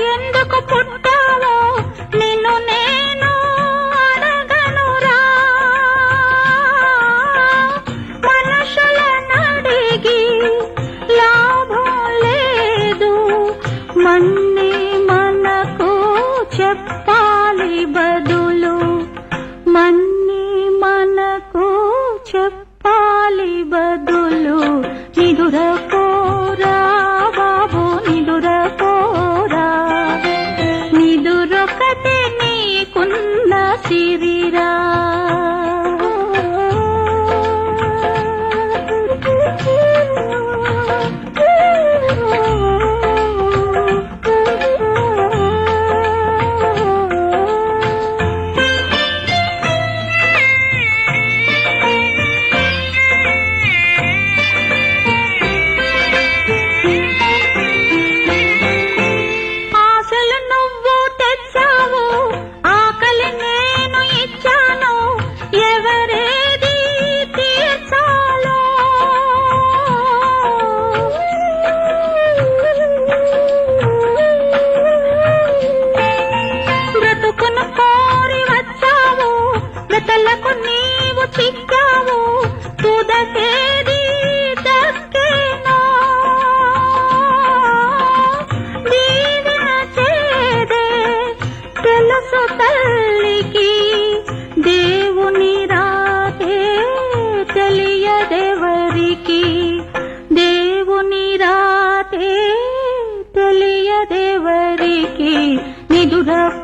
ఎందుకు పుట్టావో నిన్ను నేను అడగనురా లాభం లేదు. మన్ని మనకు చెప్పాలి బదులు. మన్ని మనకు చెప్పాలి బదులు. నిదురకు ఒకటే నీకున్న సిరిరా తెలుసు తల్లికి దేవుని రాతే తెలియదెవరికి. దేవుని రాతే తెలియదెవరికి నిదుర